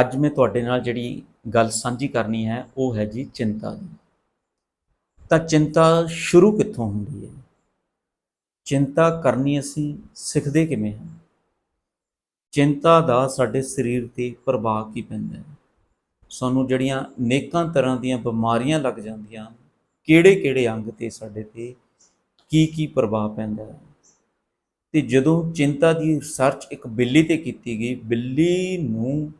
ਅੱਜ ਮੈਂ ਤੁਹਾਡੇ ਨਾਲ ਜਿਹੜੀ ਗੱਲ ਸਾਂਝੀ ਕਰਨੀ ਹੈ, ਉਹ ਹੈ ਜੀ ਚਿੰਤਾ ਦੀ। ਤਾਂ ਚਿੰਤਾ ਸ਼ੁਰੂ ਕਿੱਥੋਂ ਹੁੰਦੀ ਹੈ? ਚਿੰਤਾ ਕਰਨੀ ਅਸੀਂ ਸਿੱਖਦੇ ਕਿਵੇਂ ਹਾਂ? ਚਿੰਤਾ ਦਾ ਸਾਡੇ ਸਰੀਰ ਤੇ ਪ੍ਰਭਾਵ ਕੀ ਪੈਂਦਾ ਹੈ? ਸਾਨੂੰ ਜਿਹੜੀਆਂ ਨੇਕਾਂ ਤਰ੍ਹਾਂ ਦੀਆਂ ਬਿਮਾਰੀਆਂ ਲੱਗ ਜਾਂਦੀਆਂ ਕਿਹੜੇ ਕਿਹੜੇ ਅੰਗ ਤੇ ਸਾਡੇ ਤੇ ਕੀ ਕੀ ਪ੍ਰਭਾਵ ਪੈਂਦਾ ਹੈ? ਤੇ ਜਦੋਂ ਚਿੰਤਾ ਦੀ ਰਿਸਰਚ ਇੱਕ ਬਿੱਲੀ ਤੇ ਕੀਤੀ ਗਈ, ਬਿੱਲੀ ਨੂੰ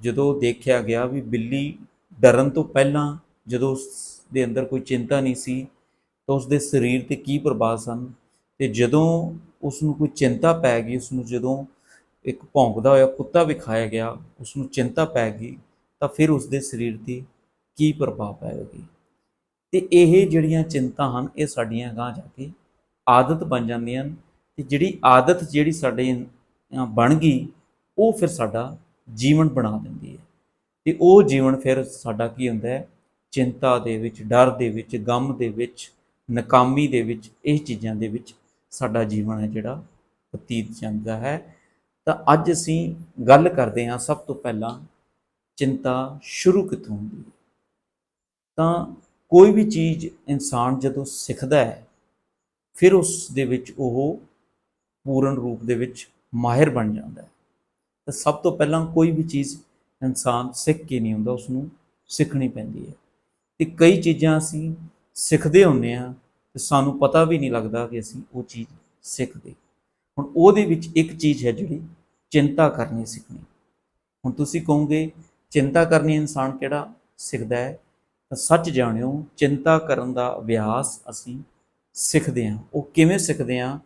ਜਦੋਂ ਦੇਖਿਆ ਗਿਆ ਵੀ ਬਿੱਲੀ ਡਰਨ ਤੋਂ ਪਹਿਲਾਂ ਜਦੋਂ ਉਸ ਦੇ ਅੰਦਰ ਕੋਈ ਚਿੰਤਾ ਨਹੀਂ ਸੀ, ਤਾਂ ਉਸ ਦੇ ਸਰੀਰ ਤੇ ਕੀ ਪ੍ਰਭਾਵ ਸਨ? ਤੇ ਜਦੋਂ ਉਸ ਨੂੰ ਕੋਈ ਚਿੰਤਾ ਪੈ ਗਈ ਉਸ ਨੂੰ ਜਦੋਂ ਇੱਕ ਭੌਂਕਦਾ ਹੋਇਆ ਕੁੱਤਾ ਵਿਖਾਇਆ ਗਿਆ ਉਸ ਨੂੰ ਚਿੰਤਾ ਪੈ ਗਈ, ਤਾਂ ਫਿਰ ਉਸ ਦੇ ਸਰੀਰ ਤੇ ਕੀ ਪ੍ਰਭਾਵ ਪਏਗੀ ਤੇ ਇਹ ਜਿਹੜੀਆਂ ਚਿੰਤਾ ਹਨ, ਇਹ ਸਾਡੀਆਂ ਗਾਂ ਜਾ ਕੇ ਆਦਤ ਬਣ ਜਾਂਦੀਆਂ ਹਨ। ਤੇ ਜਿਹੜੀ ਆਦਤ ਜਿਹੜੀ ਸਾਡੇ ਬਣ ਗਈ, ਉਹ ਫਿਰ ਸਾਡਾ ਜੀਵਨ ਬਣਾ ਦਿੰਦੀ ਹੈ। ਤੇ ਉਹ ਜੀਵਨ ਫਿਰ ਸਾਡਾ ਕੀ ਹੁੰਦਾ ਹੈ? ਚਿੰਤਾ ਦੇ ਵਿੱਚ, ਡਰ ਦੇ ਵਿੱਚ, ਗਮ ਦੇ ਵਿੱਚ, ਨਾਕਾਮੀ ਦੇ ਵਿੱਚ, ਇਹ ਚੀਜ਼ਾਂ ਦੇ ਵਿੱਚ ਸਾਡਾ ਜੀਵਨ ਹੈ ਜਿਹੜਾ ਬਤੀਤ ਜਾਂਦਾ ਹੈ। ਤਾਂ ਅੱਜ ਅਸੀਂ ਗੱਲ ਕਰਦੇ ਹਾਂ ਸਭ ਤੋਂ ਪਹਿਲਾਂ ਚਿੰਤਾ ਸ਼ੁਰੂ ਕਿੱਥੋਂ ਹੁੰਦੀ ਹੈ? ਤਾਂ ਕੋਈ ਵੀ ਚੀਜ਼ ਇਨਸਾਨ ਜਦੋਂ ਸਿੱਖਦਾ ਹੈ, ਫਿਰ ਉਸ ਦੇ ਵਿੱਚ ਉਹ ਪੂਰਨ ਰੂਪ ਦੇ ਵਿੱਚ ਮਾਹਿਰ ਬਣ ਜਾਂਦਾ ਹੈ। ਤਾਂ ਸਭ ਤੋਂ ਪਹਿਲਾਂ ਕੋਈ ਵੀ ਚੀਜ਼ ਇਨਸਾਨ ਸਿੱਖ ਕੇ ਨਹੀਂ ਹੁੰਦਾ ਉਸ ਨੂੰ ਸਿੱਖਣੀ ਪੈਂਦੀ ਹੈ। ਤੇ ਕਈ ਚੀਜ਼ਾਂ ਅਸੀਂ ਸਿੱਖਦੇ ਹੁੰਨੇ ਆ ਤੇ ਸਾਨੂੰ ਪਤਾ ਵੀ ਨਹੀਂ ਲੱਗਦਾ ਕਿ ਅਸੀਂ ਉਹ ਚੀਜ਼ ਸਿੱਖਦੇ। ਹੁਣ ਉਹਦੇ ਵਿੱਚ ਇੱਕ ਚੀਜ਼ ਹੈ ਜਿਹੜੀ ਚਿੰਤਾ ਕਰਨੀ ਸਿੱਖਣੀ। ਹੁਣ ਤੁਸੀਂ ਕਹੋਗੇ, ਚਿੰਤਾ ਕਰਨੀ ਇਨਸਾਨ ਕਿਹੜਾ ਸਿੱਖਦਾ ਹੈ? ਤਾਂ ਸੱਚ ਜਾਣਿਓ, ਚਿੰਤਾ ਕਰਨ ਦਾ ਅਭਿਆਸ ਅਸੀਂ ਸਿੱਖਦੇ ਹਾਂ। ਉਹ ਕਿਵੇਂ ਸਿੱਖਦੇ ਹਾਂ,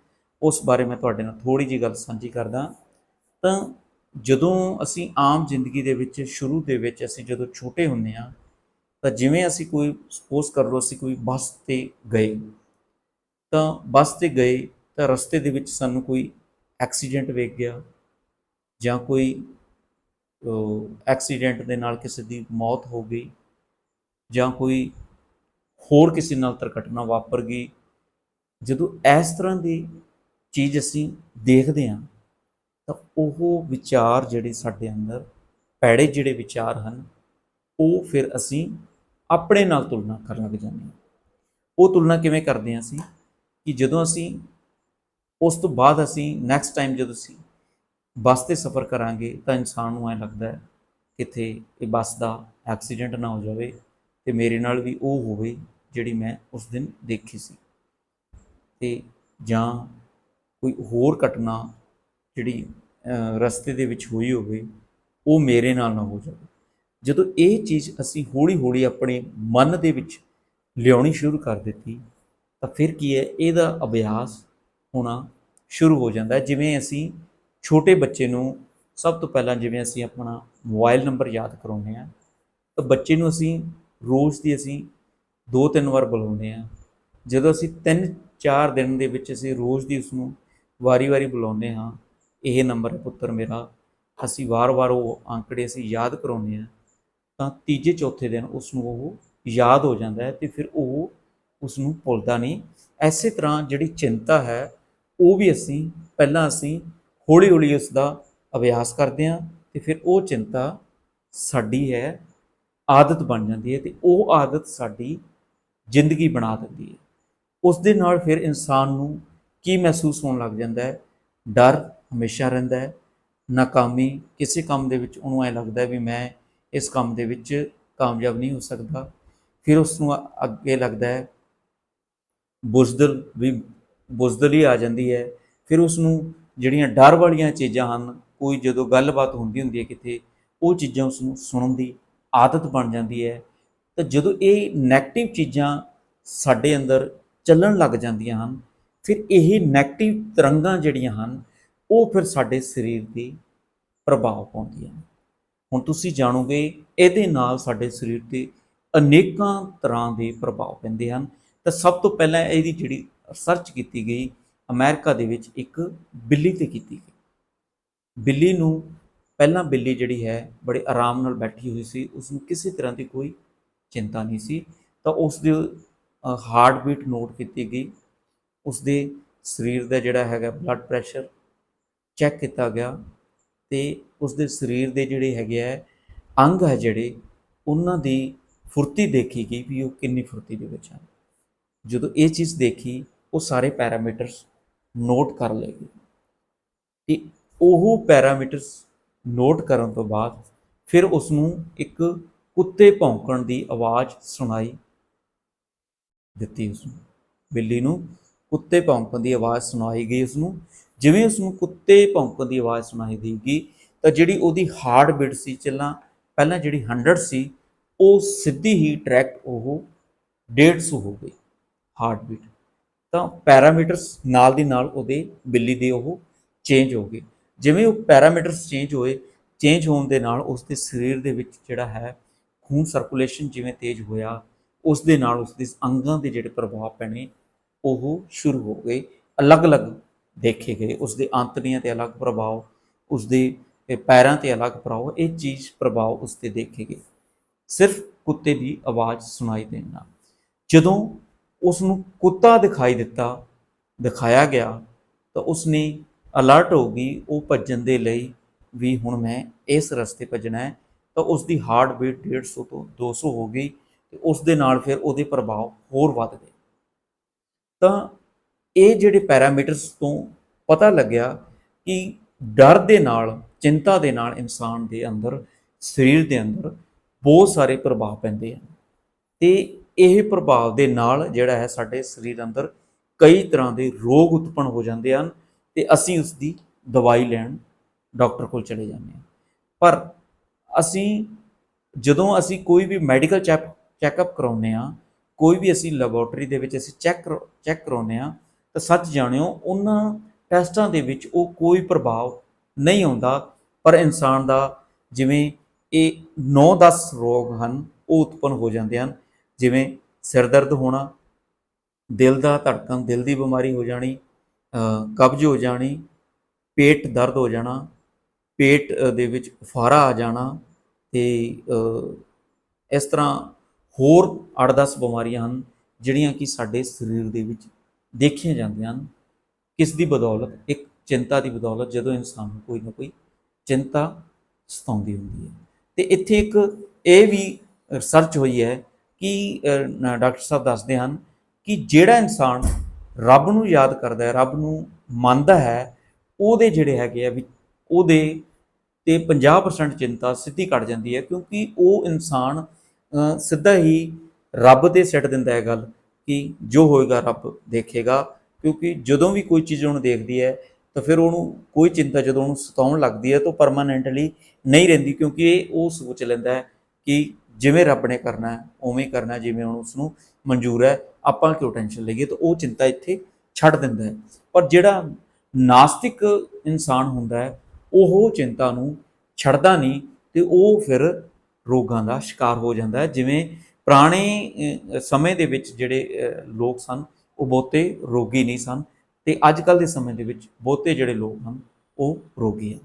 ਉਸ ਬਾਰੇ ਮੈਂ ਤੁਹਾਡੇ ਨਾਲ ਥੋੜੀ ਜੀ ਗੱਲ ਸਾਂਝੀ ਕਰਦਾ। ਤਾਂ ਜਦੋਂ ਅਸੀਂ ਆਮ ਜ਼ਿੰਦਗੀ ਦੇ ਵਿੱਚ ਸ਼ੁਰੂ ਦੇ ਵਿੱਚ ਅਸੀਂ ਜਦੋਂ ਛੋਟੇ ਹੁੰਦੇ ਹਾਂ, ਤਾਂ ਜਿਵੇਂ ਅਸੀਂ ਕੋਈ ਸਪੋਜ਼ ਕਰ ਲਓ ਅਸੀਂ ਕੋਈ ਬੱਸ ਤੇ ਗਏ, ਤਾਂ ਬੱਸ ਤੇ ਗਏ ਤਾਂ ਰਸਤੇ ਦੇ ਵਿੱਚ ਸਾਨੂੰ ਕੋਈ ਐਕਸੀਡੈਂਟ ਵੇਖ ਗਿਆ ਜਾਂ ਕੋਈ ਐਕਸੀਡੈਂਟ ਦੇ ਨਾਲ ਕਿਸੇ ਦੀ ਮੌਤ ਹੋ ਗਈ ਜਾਂ ਕੋਈ ਹੋਰ ਕਿਸੇ ਨਾਲ ਦੁਰਘਟਨਾ ਵਾਪਰ ਗਈ। ਜਦੋਂ ਇਸ ਤਰ੍ਹਾਂ ਦੀ ਚੀਜ਼ ਅਸੀਂ ਦੇਖਦੇ ਹਾਂ ਤਾਂ ਉਹ ਵਿਚਾਰ ਜਿਹੜੇ ਸਾਡੇ ਅੰਦਰ, ਭੈੜੇ ਜਿਹੜੇ ਵਿਚਾਰ ਹਨ, ਉਹ ਫਿਰ ਅਸੀਂ ਆਪਣੇ ਨਾਲ ਤੁਲਨਾ ਕਰਨ ਲੱਗ ਜਾਂਦੇ ਹਾਂ। ਉਹ ਤੁਲਨਾ ਕਿਵੇਂ ਕਰਦੇ ਹਾਂ ਅਸੀਂ? ਕਿ ਜਦੋਂ ਅਸੀਂ, ਉਸ ਤੋਂ ਬਾਅਦ ਅਸੀਂ ਨੈਕਸਟ ਟਾਈਮ ਜਦੋਂ ਅਸੀਂ ਬੱਸ ਤੇ ਸਫ਼ਰ ਕਰਾਂਗੇ ਤਾਂ ਇਨਸਾਨ ਨੂੰ ਐ ਲੱਗਦਾ ਹੈ ਕਿਤੇ ਇਹ ਬੱਸ ਦਾ ਐਕਸੀਡੈਂਟ ਨਾ ਹੋ ਜਾਵੇ ਤੇ ਮੇਰੇ ਨਾਲ ਵੀ ਉਹ ਹੋਵੇ ਜਿਹੜੀ ਮੈਂ ਉਸ ਦਿਨ ਦੇਖੀ ਸੀ। ਤੇ ਜਾਂ ਕੋਈ ਹੋਰ ਘਟਨਾ ਜਿਹੜੀ ਰਸਤੇ ਦੇ ਵਿੱਚ ਹੋਈ ਹੋਵੇ, ਉਹ ਮੇਰੇ ਨਾਲ ਨਾ ਹੋ ਜਾਵੇ। ਜਦੋਂ ਇਹ ਚੀਜ਼ ਅਸੀਂ ਹੌਲੀ-ਹੌਲੀ ਆਪਣੇ ਮਨ ਦੇ ਵਿੱਚ ਲਿਆਉਣੀ ਸ਼ੁਰੂ ਕਰ ਦਿੱਤੀ, ਤਾਂ ਫਿਰ ਕੀ ਹੈ? ਇਹਦਾ ਅਭਿਆਸ ਹੋਣਾ ਸ਼ੁਰੂ ਹੋ ਜਾਂਦਾ ਜਿਵੇਂ ਅਸੀਂ ਛੋਟੇ ਬੱਚੇ ਨੂੰ ਸਭ ਤੋਂ ਪਹਿਲਾਂ ਜਿਵੇਂ ਅਸੀਂ ਆਪਣਾ ਮੋਬਾਈਲ ਨੰਬਰ ਯਾਦ ਕਰਾਉਂਦੇ ਆ ਤਾਂ ਬੱਚੇ ਨੂੰ ਅਸੀਂ ਰੋਜ਼ ਦੀ ਅਸੀਂ ਦੋ ਤਿੰਨ ਵਾਰ ਬੁਲਾਉਂਦੇ ਆ ਜਦੋਂ ਅਸੀਂ ਤਿੰਨ ਚਾਰ ਦਿਨ ਦੇ ਵਿੱਚ ਅਸੀਂ ਰੋਜ਼ ਦੀ ਉਸ ਨੂੰ ਵਾਰੀ-ਵਾਰੀ ਬੁਲਾਉਂਦੇ ਹਾਂ ਇਹ ਨੰਬਰ ਹੈ ਪੁੱਤਰ ਮੇਰਾ। ਅਸੀਂ ਵਾਰ-ਵਾਰ ਉਹ ਅੰਕੜੇ ਅਸੀਂ ਯਾਦ ਕਰਾਉਂਦੇ ਆ ਤਾਂ ਤੀਜੇ ਚੌਥੇ ਦਿਨ ਉਸ ਨੂੰ ਉਹ ਯਾਦ ਹੋ ਜਾਂਦਾ ਹੈ ਤੇ ਫਿਰ ਉਹ ਉਸ ਨੂੰ ਭੁੱਲਦਾ ਨਹੀਂ। ਐਸੇ ਤਰ੍ਹਾਂ ਜਿਹੜੀ ਚਿੰਤਾ ਹੈ, ਉਹ ਵੀ ਅਸੀਂ, ਪਹਿਲਾਂ ਅਸੀਂ ਹੌਲੀ ਹੌਲੀ ਉਸ ਦਾ ਅਭਿਆਸ ਕਰਦੇ ਹਾਂ ਤੇ ਫਿਰ ਉਹ ਚਿੰਤਾ ਸਾਡੀ ਹੈ, ਆਦਤ ਬਣ ਜਾਂਦੀ ਹੈ ਤੇ ਉਹ ਆਦਤ ਸਾਡੀ ਜ਼ਿੰਦਗੀ ਬਣਾ ਦਿੰਦੀ ਹੈ। ਉਸ ਦੇ ਨਾਲ ਫਿਰ ਇਨਸਾਨ ਨੂੰ ਕੀ ਮਹਿਸੂਸ ਹੋਣ ਲੱਗ ਜਾਂਦਾ ਹੈ? ਡਰ ਹਮੇਸ਼ਾ ਰਹਿੰਦਾ ਹੈ। ਨਾਕਾਮੀ ਕਿਸੇ ਕੰਮ ਦੇ ਵਿੱਚ ਉਹਨੂੰ ਐ ਲੱਗਦਾ ਵੀ ਮੈਂ ਇਸ ਕੰਮ ਦੇ ਵਿੱਚ ਕਾਮਯਾਬ ਨਹੀਂ ਹੋ ਸਕਦਾ। ਫਿਰ ਉਸ ਨੂੰ ਅੱਗੇ ਲੱਗਦਾ ਹੈ, ਬੁਜ਼ਦਲ ਵੀ, ਬੁਜ਼ਦਲੀ ਆ ਜਾਂਦੀ ਹੈ। ਫਿਰ ਉਸ ਨੂੰ ਜਿਹੜੀਆਂ ਡਰ ਵਾਲੀਆਂ ਚੀਜ਼ਾਂ ਹਨ, ਕੋਈ ਜਦੋਂ ਗੱਲਬਾਤ ਹੁੰਦੀ ਹੁੰਦੀ ਹੈ ਕਿਤੇ, ਉਹ ਚੀਜ਼ਾਂ ਉਸ ਨੂੰ ਸੁਣਨ ਦੀ ਆਦਤ ਬਣ ਜਾਂਦੀ ਹੈ। ਤਾਂ ਜਦੋਂ ਇਹ 네ਗੇਟਿਵ ਚੀਜ਼ਾਂ ਸਾਡੇ ਅੰਦਰ ਚੱਲਣ ਲੱਗ ਜਾਂਦੀਆਂ ਹਨ, ਫਿਰ ਇਹ 네ਗੇਟਿਵ ਤਰੰਗਾਂ ਜਿਹੜੀਆਂ ਹਨ ਉਹ ਫਿਰ ਸਾਡੇ ਸਰੀਰ ਤੇ ਪ੍ਰਭਾਵ ਪਾਉਂਦੀਆਂ ਹੁਣ ਤੁਸੀਂ ਜਾਣੋਗੇ, ਇਹਦੇ ਨਾਲ ਸਾਡੇ ਸਰੀਰ ਤੇ ਅਨੇਕਾਂ ਤਰ੍ਹਾਂ ਦੇ ਪ੍ਰਭਾਵ ਪੈਂਦੇ ਹਨ। ਤਾਂ ਸਭ ਤੋਂ ਪਹਿਲਾਂ ਇਹਦੀ ਜਿਹੜੀ ਰਿਸਰਚ ਕੀਤੀ ਗਈ, ਅਮਰੀਕਾ ਦੇ ਵਿੱਚ ਇੱਕ ਬਿੱਲੀ ਤੇ ਕੀਤੀ ਗਈ। ਬਿੱਲੀ ਨੂੰ ਪਹਿਲਾਂ ਬਿੱਲੀ ਜਿਹੜੀ ਹੈ, ਬੜੇ ਆਰਾਮ ਨਾਲ ਬੈਠੀ ਹੋਈ ਸੀ ਉਸ ਨੂੰ ਕਿਸੇ ਤਰ੍ਹਾਂ ਦੀ ਕੋਈ ਚਿੰਤਾ ਨਹੀਂ ਸੀ। ਤਾਂ ਉਸ ਦੇ ਹਾਰਟ ਬੀਟ ਨੋਟ ਕੀਤੀ ਗਈ। ਉਸ ਦੇ ਸਰੀਰ ਦਾ ਜਿਹੜਾ ਹੈਗਾ ਬਲੱਡ ਪ੍ਰੈਸ਼ਰ ਚੈੱਕ ਕੀਤਾ ਗਿਆ ਤੇ ਉਸਦੇ ਸਰੀਰ ਦੇ ਜਿਹੜੇ ਹੈਗੇ ਆ, ਅੰਗ ਹੈ ਜਿਹੜੇ, ਉਹਨਾਂ ਦੀ ਫੁਰਤੀ ਦੇਖੀ ਗਈ ਵੀ ਉਹ ਕਿੰਨੀ ਫੁਰਤੀ ਦੇ ਵਿੱਚ ਹਨ ਜਦੋਂ ਇਹ ਚੀਜ਼ ਦੇਖੀ, ਉਹ ਸਾਰੇ ਪੈਰਾਮੀਟਰਸ ਨੋਟ ਕਰ ਲਏ ਗਏ। ਤੇ ਉਹ ਪੈਰਾਮੀਟਰਸ ਨੋਟ ਕਰਨ ਤੋਂ ਬਾਅਦ ਫਿਰ ਉਸ ਨੂੰ ਇੱਕ ਕੁੱਤੇ ਭੌਂਕਣ ਦੀ ਆਵਾਜ਼ ਸੁਣਾਈ, ਦਿੱਤੀ ਉਸ ਨੂੰ ਬਿੱਲੀ ਨੂੰ ਕੁੱਤੇ ਭੌਂਕਣ ਦੀ ਆਵਾਜ਼ ਸੁਣਾਈ ਗਈ ਉਸ ਨੂੰ ਜਿਵੇਂ ਉਸ ਨੂੰ ਕੁੱਤੇ ਭੌਂਕਣ ਦੀ ਆਵਾਜ਼ ਸੁਣਾਈ ਦੇਗੀ, ਤਾਂ ਜਿਹੜੀ ਉਹਦੀ ਹਾਰਟ ਬੀਟ ਸੀ ਚੱਲਾਂ, ਪਹਿਲਾਂ ਜਿਹੜੀ 100 ਸੀ, ਉਹ ਸਿੱਧੀ ਹੀ ਟਰੈਕ ਉਹ 150 ਹੋ ਗਈ ਹਾਰਟ ਬੀਟ। ਤਾਂ ਪੈਰਾਮੀਟਰਸ ਨਾਲ ਦੀ ਨਾਲ ਉਹਦੇ ਬਿੱਲੀ ਦੇ ਉਹ ਚੇਂਜ ਹੋ ਗਏ। ਜਿਵੇਂ ਉਹ ਪੈਰਾਮੀਟਰਸ ਚੇਂਜ ਹੋਏ, ਚੇਂਜ ਹੋਣ ਦੇ ਨਾਲ ਉਸ ਦੇ ਸਰੀਰ ਦੇ ਵਿੱਚ ਜਿਹੜਾ ਹੈ ਖੂਨ ਸਰਕੂਲੇਸ਼ਨ ਜਿਵੇਂ ਤੇਜ਼ ਹੋਇਆ ਉਸ ਦੇ ਨਾਲ ਉਸ ਦੇ ਅੰਗਾਂ ਦੇ ਜਿਹੜੇ ਪ੍ਰਭਾਵ ਪੈਣੇ ਉਹ ਸ਼ੁਰੂ ਹੋ ਗਏ। ਅਲੱਗ-ਅਲੱਗ ਦੇਖੇ ਗਏ ਉਸ ਦੇ ਆਂਤੜੀਆਂ ਤੇ ਅਲੱਗ ਪ੍ਰਭਾਵ ਉਸ ਦੇ ਪੈਰਾਂ ਤੇ ਅਲੱਗ ਪ੍ਰਭਾਵ, ਇਹ ਚੀਜ਼ ਪ੍ਰਭਾਵ ਉਸ ਤੇ ਦੇਖੇ ਗਏ। ਸਿਰਫ ਕੁੱਤੇ ਦੀ ਆਵਾਜ਼ ਸੁਣਾਈ ਦੇਣ ਨਾਲ। ਜਦੋਂ ਉਸ ਨੂੰ ਕੁੱਤਾ ਦਿਖਾਈ ਦਿੱਤਾ, ਦਿਖਾਇਆ ਗਿਆ, ਤਾਂ ਉਸ ਨੇ ਅਲਰਟ ਹੋ ਗਈ, ਉਹ ਭੱਜਣ ਦੇ ਲਈ ਵੀ ਹੁਣ ਮੈਂ ਇਸ ਰਸਤੇ ਭੱਜਣਾ ਹੈ, ਤਾਂ ਉਸ ਦੀ ਹਾਰਟ ਬੀਟ 150 ਤੋਂ 200 ਹੋ ਗਈ ਤੇ ਉਸ ਦੇ ਨਾਲ ਫਿਰ ਉਹਦੇ ਪ੍ਰਭਾਵ ਹੋਰ ਵੱਧ ਗਏ। ਤਾਂ ਇਹ ਜਿਹੜੇ ਪੈਰਾਮੀਟਰਸ ਤੋਂ ਪਤਾ ਲੱਗਿਆ ਕਿ ਡਰ ਦੇ ਨਾਲ, ਚਿੰਤਾ ਦੇ ਨਾਲ ਇਨਸਾਨ ਦੇ ਅੰਦਰ, ਸਰੀਰ ਦੇ ਅੰਦਰ ਬਹੁਤ ਸਾਰੇ ਪ੍ਰਭਾਵ ਪੈਂਦੇ ਹਨ। ਤੇ ਇਹ ਪ੍ਰਭਾਵ ਦੇ ਨਾਲ ਜਿਹੜਾ ਹੈ ਸਾਡੇ ਸਰੀਰ ਅੰਦਰ ਕਈ ਤਰ੍ਹਾਂ ਦੇ ਰੋਗ ਉਤਪਨ ਹੋ ਜਾਂਦੇ ਹਨ ਤੇ ਅਸੀਂ ਉਸ ਦੀ ਦਵਾਈ ਲੈਣ ਡਾਕਟਰ ਕੋਲ ਚਲੇ ਜਾਂਦੇ ਹਾਂ। ਪਰ ਅਸੀਂ ਜਦੋਂ ਅਸੀਂ ਕੋਈ ਵੀ ਮੈਡੀਕਲ ਚੈੱਕ ਚੈੱਕਅਪ ਕਰਾਉਂਦੇ ਆ ਕੋਈ ਵੀ ਅਸੀਂ ਲੈਬੋਰਟਰੀ ਦੇ ਵਿੱਚ ਅਸੀਂ ਚੈੱਕ ਚੈੱਕ ਕਰਾਉਂਦੇ ਆ ਤਾਂ ਸੱਚ ਜਾਣਿਓ, ਉਹਨਾਂ ਟੈਸਟਾਂ ਦੇ ਵਿੱਚ ਉਹ ਕੋਈ ਪ੍ਰਭਾਵ ਨਹੀਂ ਆਉਂਦਾ, ਪਰ ਇਨਸਾਨ ਦਾ ਜਿਵੇਂ ਇਹ 9-10 ਰੋਗ ਹਨ, ਉਹ ਉਤਪਨ ਹੋ ਜਾਂਦੇ ਹਨ। ਜਿਵੇਂ ਸਿਰ ਦਰਦ ਹੋਣਾ, ਦਿਲ ਦਾ ਧੜਕਣ, ਦਿਲ ਦੀ ਬਿਮਾਰੀ ਹੋ ਜਾਣੀ ਕਬਜ਼ ਹੋ ਜਾਣੀ, ਪੇਟ ਦਰਦ ਹੋ ਜਾਣਾ, ਪੇਟ ਦੇ ਵਿੱਚ ਉਫਾਰਾ ਆ ਜਾਣਾ ਤੇ ਇਸ ਤਰ੍ਹਾਂ ਹੋਰ 8-10 ਬਿਮਾਰੀਆਂ ਹਨ, ਜਿਹੜੀਆਂ ਕਿ ਸਾਡੇ ਸਰੀਰ ਦੇ ਵਿੱਚ ਦੇਖੀਆਂ ਜਾਂਦੀਆਂ ਹਨ। ਕਿਸ ਦੀ ਬਦੌਲਤ? ਇੱਕ ਚਿੰਤਾ ਦੀ ਬਦੌਲਤ ਜਦੋਂ ਇਨਸਾਨ ਨੂੰ ਕੋਈ ਨਾ ਕੋਈ ਚਿੰਤਾ ਸਤਾਉਂਦੀ ਹੁੰਦੀ ਹੈ। ਤੇ ਇੱਥੇ ਇੱਕ ਇਹ ਵੀ ਰਿਸਰਚ ਹੋਈ ਹੈ ਕਿ ਡਾਕਟਰ ਸਾਹਿਬ ਦੱਸਦੇ ਹਨ ਕਿ ਜਿਹੜਾ ਇਨਸਾਨ ਰੱਬ ਨੂੰ ਯਾਦ ਕਰਦਾ ਹੈ, ਰੱਬ ਨੂੰ ਮੰਨਦਾ ਹੈ, ਉਹਦੇ ਜਿਹੜੇ ਹੈਗੇ ਆ ਵੀ ਉਹਦੇ ਤੇ 50% ਚਿੰਤਾ ਸਿੱਧੀ ਘਟ ਜਾਂਦੀ ਹੈ ਕਿਉਂਕਿ ਉਹ ਇਨਸਾਨ ਸਿੱਧਾ ਹੀ ਰੱਬ ਤੇ ਸਿੱਟ ਦਿੰਦਾ ਹੈ ਗੱਲ। ਕਿ ਜੋ ਹੋਏਗਾ ਰੱਬ ਦੇਖੇਗਾ, ਕਿਉਂਕਿ ਜਦੋਂ ਵੀ ਕੋਈ ਚੀਜ਼ ਉਹਨੂੰ ਦੇਖਦੀ ਹੈ, ਤਾਂ ਫਿਰ ਉਹਨੂੰ ਕੋਈ ਚਿੰਤਾ ਜਦੋਂ ਉਹਨੂੰ ਸਤਾਉਣ ਲੱਗਦੀ ਹੈ, ਤਾਂ ਪਰਮਾਨੈਂਟਲੀ ਨਹੀਂ ਰਹਿੰਦੀ, ਕਿਉਂਕਿ ਇਹ ਉਹ ਸੋਚ ਲੈਂਦਾ ਹੈ ਕਿ ਜਿਵੇਂ ਰੱਬ ਨੇ ਕਰਨਾ ਹੈ, ਉਵੇਂ ਕਰਨਾ ਜਿਵੇਂ ਹੁਣ ਉਸ ਨੂੰ ਮਨਜ਼ੂਰ ਹੈ, ਆਪਾਂ ਕਿਉਂ ਟੈਨਸ਼ਨ ਲਈਏ, ਤਾਂ ਉਹ ਚਿੰਤਾ ਇੱਥੇ ਛੱਡ ਦਿੰਦਾ ਹੈ। ਪਰ ਜਿਹੜਾ ਨਾਸਤਿਕ ਇਨਸਾਨ ਹੁੰਦਾ ਹੈ, ਉਹ ਚਿੰਤਾ ਨੂੰ ਛੱਡਦਾ ਨਹੀਂ, ਤੇ ਉਹ ਫਿਰ ਰੋਗਾਂ ਦਾ ਸ਼ਿਕਾਰ ਹੋ ਜਾਂਦਾ ਹੈ, ਜਿਵੇਂ ਪੁਰਾਣੇ ਸਮੇਂ ਦੇ ਵਿੱਚ ਜਿਹੜੇ ਲੋਕ ਸਨ, ਉਹ ਬਹੁਤੇ ਰੋਗੀ ਨਹੀਂ ਸਨ ਤੇ ਅੱਜ ਕੱਲ ਦੇ ਸਮੇਂ ਦੇ ਵਿੱਚ ਬਹੁਤੇ ਜਿਹੜੇ ਲੋਕ ਹਨ, ਉਹ ਰੋਗੀ ਹਨ।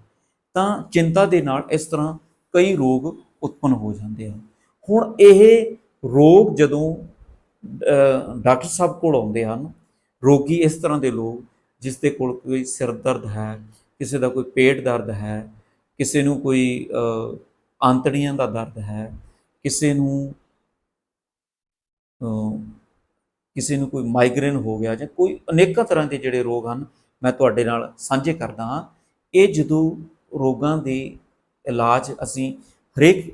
ਤਾਂ ਚਿੰਤਾ ਦੇ ਨਾਲ ਇਸ ਤਰ੍ਹਾਂ ਕਈ ਰੋਗ ਉਤਪਨ ਹੋ ਜਾਂਦੇ ਹਨ। ਹੁਣ ਇਹ ਰੋਗ ਜਦੋਂ ਡਾਕਟਰ ਸਾਹਿਬ ਕੋਲ ਆਉਂਦੇ ਹਨ, ਰੋਗੀ ਇਸ ਤਰ੍ਹਾਂ ਦੇ ਲੋਕ, ਜਿਸ ਦੇ ਕੋਲ ਕੋਈ ਸਿਰ ਦਰਦ ਹੈ, ਕਿਸੇ ਦਾ ਕੋਈ ਪੇਟ ਦਰਦ ਹੈ, ਕਿਸੇ ਨੂੰ ਕੋਈ ਆਂਤੜੀਆਂ ਦਾ ਦਰਦ ਹੈ, ਕਿਸੇ ਨੂੰ ਕਿਸੇ ਨੂੰ ਕੋਈ ਮਾਈਗ੍ਰੇਨ ਹੋ ਗਿਆ ਜਾਂ ਕੋਈ ਅਨੇਕਾਂ ਤਰ੍ਹਾਂ ਦੇ ਜਿਹੜੇ ਰੋਗ ਹਨ, ਮੈਂ ਤੁਹਾਡੇ ਨਾਲ ਸਾਂਝੇ ਕਰਦਾ ਹਾਂ। ਇਹ ਜਦੋਂ ਰੋਗਾਂ ਦੇ ਇਲਾਜ ਅਸੀਂ ਹਰੇਕ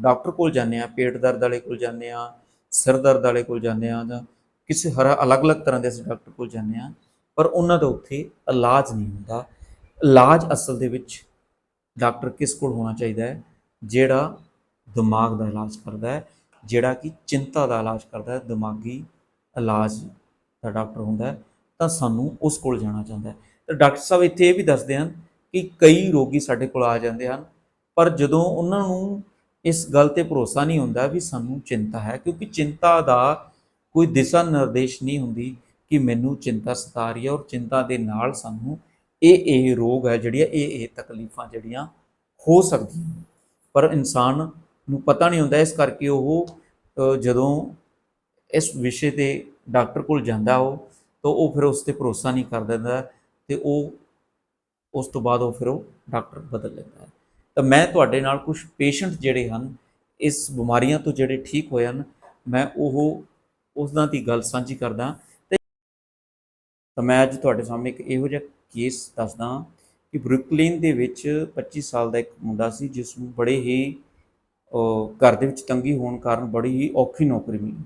ਡਾਕਟਰ ਕੋਲ ਜਾਂਦੇ ਆ ਪੇਟ ਦਰਦ ਵਾਲੇ ਕੋਲ ਜਾਂਦੇ ਆ ਸਿਰ ਦਰਦ ਵਾਲੇ ਕੋਲ ਜਾਂਦੇ ਆ ਜਾਂ ਕਿਸੇ ਹਰ ਅਲੱਗ-ਅਲੱਗ ਤਰ੍ਹਾਂ ਦੇ ਅਸੀਂ ਡਾਕਟਰ ਕੋਲ ਜਾਂਦੇ ਆ ਪਰ ਉਹਨਾਂ ਦਾ ਉੱਥੇ ਇਲਾਜ ਨਹੀਂ ਹੁੰਦਾ। ਇਲਾਜ ਅਸਲ ਦੇ ਵਿੱਚ ਡਾਕਟਰ ਕਿਸ ਕੋਲ ਹੋਣਾ ਚਾਹੀਦਾ ਹੈ? ਜਿਹੜਾ ਦਿਮਾਗ ਦਾ ਇਲਾਜ ਕਰਦਾ ਹੈ। ਜਿਹੜਾ ਕਿ ਚਿੰਤਾ ਦਾ ਇਲਾਜ ਕਰਦਾ ਹੈ, ਦਿਮਾਗੀ ਇਲਾਜ ਦਾ ਡਾਕਟਰ ਹੁੰਦਾ ਹੈ, ਤਾਂ ਸਾਨੂੰ ਉਸ ਕੋਲ ਜਾਣਾ ਚਾਹੁੰਦਾ ਹੈ। ਤਾਂ ਡਾਕਟਰ ਸਾਹਿਬ ਇੱਥੇ ਇਹ ਵੀ ਦੱਸਦੇ ਹਨ ਕਿ ਕਈ ਰੋਗੀ ਸਾਡੇ ਕੋਲ ਆ ਜਾਂਦੇ ਹਨ, ਪਰ ਜਦੋਂ ਉਹਨਾਂ ਨੂੰ ਇਸ ਗੱਲ ਤੇ ਭਰੋਸਾ ਨਹੀਂ ਹੁੰਦਾ ਵੀ ਸਾਨੂੰ ਚਿੰਤਾ ਹੈ, ਕਿਉਂਕਿ ਚਿੰਤਾ ਦਾ ਕੋਈ ਦਿਸ਼ਾ ਨਿਰਦੇਸ਼ ਨਹੀਂ ਹੁੰਦੀ ਕਿ ਮੈਨੂੰ ਚਿੰਤਾ ਸਤਾ ਰਹੀ ਹੈ ਔਰ ਚਿੰਤਾ ਦੇ ਨਾਲ ਸਾਨੂੰ ਇਹ ਇਹ ਰੋਗ ਹੈ ਜਿਹੜੀਆਂ ਇਹ ਇਹ ਤਕਲੀਫਾਂ ਜਿਹੜੀਆਂ ਹੋ ਸਕਦੀਆਂ ਪਰ ਇਨਸਾਨ ਨੂੰ ਪਤਾ ਨਹੀਂ ਹੁੰਦਾ, ਇਸ ਕਰਕੇ ਉਹ ਜਦੋਂ ਇਸ ਵਿਸ਼ੇ ਤੇ ਡਾਕਟਰ ਕੋਲ ਜਾਂਦਾ ਉਹ, ਤਾਂ ਉਹ ਫਿਰ ਉਸ ਤੇ ਭਰੋਸਾ ਨਹੀਂ ਕਰ ਦਿੰਦਾ ਤੇ ਉਹ, ਉਸ ਤੋਂ ਬਾਅਦ ਉਹ ਫਿਰ ਉਹ ਡਾਕਟਰ ਬਦਲ ਲੈਂਦਾ ਹੈ। ਤਾਂ ਮੈਂ ਤੁਹਾਡੇ ਨਾਲ ਕੁਝ ਪੇਸ਼ੈਂਟ ਜਿਹੜੇ ਹਨ, ਇਸ ਬਿਮਾਰੀਆਂ ਤੋਂ ਜਿਹੜੇ ਠੀਕ ਹੋਏ ਹਨ, ਮੈਂ ਉਹ, ਉਸਦਾਂ ਦੀ ਗੱਲ ਸਾਂਝੀ ਕਰਦਾ। ਤੇ ਤਾਂ ਮੈਂ ਅੱਜ ਤੁਹਾਡੇ ਸਾਹਮਣੇ ਇੱਕ ਇਹੋ ਜਿਹਾ ਕੇਸ ਦੱਸਦਾ ਕਿ ਬਰੁਕਲਿਨ ਦੇ ਵਿੱਚ 25 ਸਾਲ ਦਾ ਇੱਕ ਮੁੰਡਾ ਸੀ, ਜਿਸ ਨੂੰ ਬੜੇ ਹੀ ਘਰ ਦੇ ਵਿੱਚ ਤੰਗੀ ਹੋਣ ਕਾਰਨ ਬੜੀ ਹੀ ਔਖੀ ਨੌਕਰੀ ਮਿਲੀ।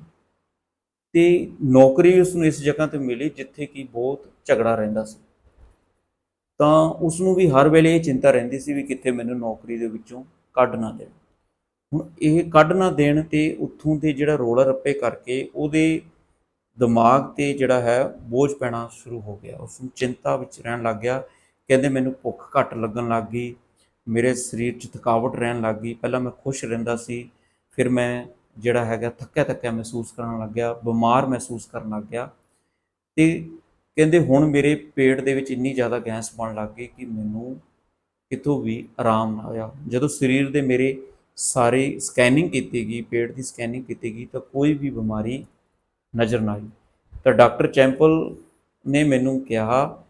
ਤੇ ਨੌਕਰੀ ਉਸ ਨੂੰ ਇਸ ਜਗ੍ਹਾ ਤੇ ਮਿਲੀ ਜਿੱਥੇ ਕਿ ਬਹੁਤ ਝਗੜਾ ਰਹਿੰਦਾ ਸੀ। ਤਾਂ ਉਸ ਨੂੰ ਵੀ ਹਰ ਵੇਲੇ ਇਹ ਚਿੰਤਾ ਰਹਿੰਦੀ ਸੀ ਵੀ ਕਿੱਥੇ ਮੈਨੂੰ ਨੌਕਰੀ ਦੇ ਵਿੱਚੋਂ ਕੱਢ ਨਾ ਦੇਣ। ਹੁਣ ਇਹ ਕੱਢ ਨਾ ਦੇਣ ਤੇ ਉੱਥੋਂ ਦੇ ਜਿਹੜਾ ਰੋਲਾ ਰੱਪੇ ਕਰਕੇ ਉਹਦੇ ਦਿਮਾਗ ਤੇ ਜਿਹੜਾ ਹੈ ਬੋਝ ਪੈਣਾ ਸ਼ੁਰੂ ਹੋ ਗਿਆ। ਉਸ ਨੂੰ ਚਿੰਤਾ ਵਿੱਚ ਰਹਿਣ ਲੱਗ ਗਿਆ। ਕਹਿੰਦੇ ਮੈਨੂੰ ਭੁੱਖ ਘੱਟ ਲੱਗਣ ਲੱਗ ਗਈ। ਮੇਰੇ ਸਰੀਰ 'ਚ ਥਕਾਵਟ ਰਹਿਣ ਲੱਗ ਗਈ। ਪਹਿਲਾਂ ਮੈਂ ਖੁਸ਼ ਰਹਿੰਦਾ ਸੀ, ਫਿਰ ਮੈਂ ਜਿਹੜਾ ਹੈਗਾ ਥੱਕਿਆ ਥੱਕਿਆ ਮਹਿਸੂਸ ਕਰਨ ਲੱਗ ਗਿਆ, ਬਿਮਾਰ ਮਹਿਸੂਸ ਕਰਨ ਲੱਗ ਗਿਆ ਤੇ ਕਹਿੰਦੇ ਹੁਣ ਮੇਰੇ ਪੇਟ ਦੇ ਵਿੱਚ ਇੰਨੀ ਜ਼ਿਆਦਾ ਗੈਸ ਬਣ ਲੱਗ ਗਈ ਕਿ ਮੈਨੂੰ ਕਿਤੋਂ ਵੀ ਆਰਾਮ ਨਾ ਆਇਆ। ਜਦੋਂ ਸਰੀਰ ਦੇ ਮੇਰੇ ਸਾਰੇ ਸਕੈਨਿੰਗ ਕੀਤੀ ਗਈ, ਪੇਟ ਦੀ ਸਕੈਨਿੰਗ ਕੀਤੀ ਗਈ ਤਾਂ ਕੋਈ ਵੀ ਬਿਮਾਰੀ ਨਜ਼ਰ ਨਾ ਆਈ। ਤਾਂ ਡਾਕਟਰ ਚੈਂਪਲ ਨੇ ਮੈਨੂੰ ਕਿਹਾ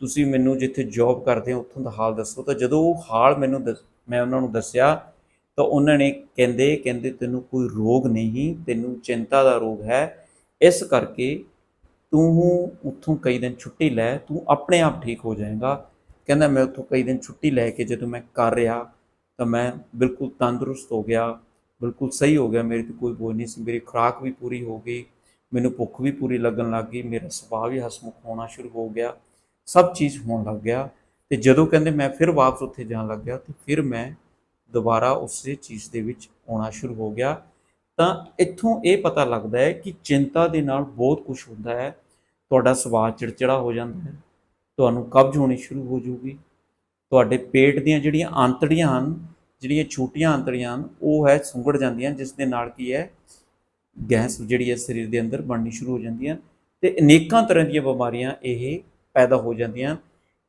ਤੁਸੀਂ ਮੈਨੂੰ ਜਿੱਥੇ ਜੌਬ ਕਰਦੇ ਹੋ, ਉੱਥੋਂ ਦਾ ਹਾਲ ਦੱਸੋ। ਤਾਂ ਜਦੋਂ ਉਹ ਹਾਲ ਮੈਨੂੰ ਦੱਸ- ਮੈਂ ਉਹਨਾਂ ਨੂੰ ਦੱਸਿਆ, ਤਾਂ ਉਹਨਾਂ ਨੇ ਕਹਿੰਦੇ ਕਹਿੰਦੇ ਤੈਨੂੰ ਕੋਈ ਰੋਗ ਨਹੀਂ, ਤੈਨੂੰ ਚਿੰਤਾ ਦਾ ਰੋਗ ਹੈ। ਇਸ ਕਰਕੇ ਤੂੰ ਉੱਥੋਂ ਕਈ ਦਿਨ ਛੁੱਟੀ ਲੈ, ਤੂੰ ਆਪਣੇ ਆਪ ਠੀਕ ਹੋ ਜਾਏਗਾ। ਕਹਿੰਦਾ, ਮੈਂ ਉੱਥੋਂ ਕਈ ਦਿਨ ਛੁੱਟੀ ਲੈ ਕੇ ਜਦੋਂ ਮੈਂ ਕਰ ਰਿਹਾ, ਤਾਂ ਮੈਂ ਬਿਲਕੁਲ ਤੰਦਰੁਸਤ ਹੋ ਗਿਆ, ਬਿਲਕੁਲ ਸਹੀ ਹੋ ਗਿਆ। ਮੇਰੇ ਤੇ ਕੋਈ ਬੋਝ ਨਹੀਂ ਸੀ, ਮੇਰੀ ਖੁਰਾਕ ਵੀ ਪੂਰੀ ਹੋ ਗਈ, ਮੈਨੂੰ ਭੁੱਖ ਵੀ ਪੂਰੀ ਲੱਗਣ ਲੱਗ ਗਈ, ਮੇਰਾ ਸੁਭਾਅ ਵੀ ਹਸਮੁਖ ਹੋਣਾ ਸ਼ੁਰੂ ਹੋ ਗਿਆ। ਸਭ ਚੀਜ਼ ਹੋਣ ਲੱਗ ਗਿਆ ਤੇ ਜਦੋਂ ਕਹਿੰਦੇ ਮੈਂ ਫਿਰ ਵਾਪਸ ਉੱਥੇ ਜਾਣ ਲੱਗ ਗਿਆ ਤੇ ਫਿਰ ਮੈਂ ਦੁਬਾਰਾ ਉਸੇ ਚੀਜ਼ ਦੇ ਵਿੱਚ ਆਉਣਾ ਸ਼ੁਰੂ ਹੋ ਗਿਆ। ਤਾਂ ਇੱਥੋਂ ਇਹ ਪਤਾ ਲੱਗਦਾ ਹੈ ਕਿ ਚਿੰਤਾ ਦੇ ਨਾਲ ਬਹੁਤ ਕੁਝ ਹੁੰਦਾ ਹੈ। ਤੁਹਾਡਾ ਸਵਾਦ ਚਿੜਚਿੜਾ ਹੋ ਜਾਂਦਾ ਹੈ। ਤੁਹਾਨੂੰ ਕਬਜ਼ ਹੋਣੀ ਸ਼ੁਰੂ ਹੋ ਜੂਗੀ। ਤੁਹਾਡੇ ਪੇਟ ਦੀਆਂ ਜਿਹੜੀਆਂ ਆਂਤੜੀਆਂ ਹਨ, ਜਿਹੜੀਆਂ ਛੋਟੀਆਂ ਆਂਤੜੀਆਂ ਹਨ, ਉਹ ਹੈ ਸੁੰਗੜ ਜਾਂਦੀਆਂ, ਜਿਸ ਦੇ ਨਾਲ ਕੀ ਹੈ, ਗੈਸ ਜਿਹੜੀ ਹੈ ਸਰੀਰ ਦੇ ਅੰਦਰ ਬਣਨੀ ਸ਼ੁਰੂ ਹੋ ਜਾਂਦੀਆਂ ਤੇ ਅਨੇਕਾਂ ਤਰ੍ਹਾਂ ਦੀਆਂ ਬਿਮਾਰੀਆਂ ਇਹ ਪੈਦਾ ਹੋ ਜਾਂਦੀਆਂ।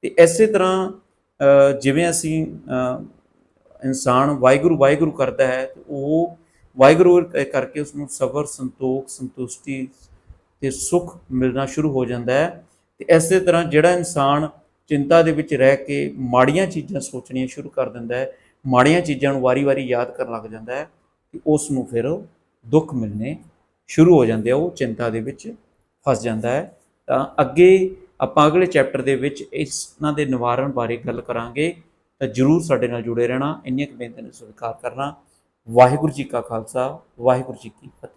ਤੇ ਇਸੇ ਤਰ੍ਹਾਂ ਜਿਵੇਂ ਅਸੀਂ ਇਨਸਾਨ ਵਾਹਿਗੁਰੂ ਵਾਹਿਗੁਰੂ ਕਰਦਾ ਹੈ ਉਹ ਵਾਹਿਗੁਰੂ ਕਰਕੇ ਉਸ ਨੂੰ ਸਬਰ, ਸੰਤੋਖ, ਸੰਤੁਸ਼ਟੀ ਤੇ ਸੁੱਖ ਮਿਲਣਾ ਸ਼ੁਰੂ ਹੋ ਜਾਂਦਾ ਹੈ। ਤੇ ਇਸੇ ਤਰ੍ਹਾਂ ਜਿਹੜਾ ਇਨਸਾਨ ਚਿੰਤਾ ਦੇ ਵਿੱਚ ਰਹਿ ਕੇ ਮਾੜੀਆਂ ਚੀਜ਼ਾਂ ਸੋਚਣੀਆਂ ਸ਼ੁਰੂ ਕਰ ਦਿੰਦਾ ਹੈ, ਮਾੜੀਆਂ ਚੀਜ਼ਾਂ ਨੂੰ ਵਾਰੀ-ਵਾਰੀ ਯਾਦ ਕਰਨ ਲੱਗ ਜਾਂਦਾ ਹੈ, ਤੇ ਉਸ ਨੂੰ ਫਿਰ ਦੁੱਖ ਮਿਲਨੇ ਸ਼ੁਰੂ ਹੋ ਜਾਂਦੇ ਆ, ਉਹ ਚਿੰਤਾ ਦੇ ਵਿੱਚ ਫਸ ਜਾਂਦਾ ਹੈ। ਤਾਂ ਅੱਗੇ ਆਪਾਂ ਅਗਲੇ ਚੈਪਟਰ ਦੇ ਵਿੱਚ ਇਸਨਾਂ ਦੇ ਨਿਵਾਰਨ ਬਾਰੇ ਗੱਲ ਕਰਾਂਗੇ। ਤਾਂ ਜਰੂਰ ਸਾਡੇ ਨਾਲ ਜੁੜੇ ਰਹਿਣਾ, ਇੰਨੀਆਂ ਕੁ ਬੇਨਤੀਆਂ ਨੂੰ ਸਵੀਕਾਰ ਕਰਨਾ। ਵਾਹਿਗੁਰੂ ਜੀ ਕਾ ਖਾਲਸਾ, ਵਾਹਿਗੁਰੂ ਜੀ ਕੀ ਫਤਿਹ।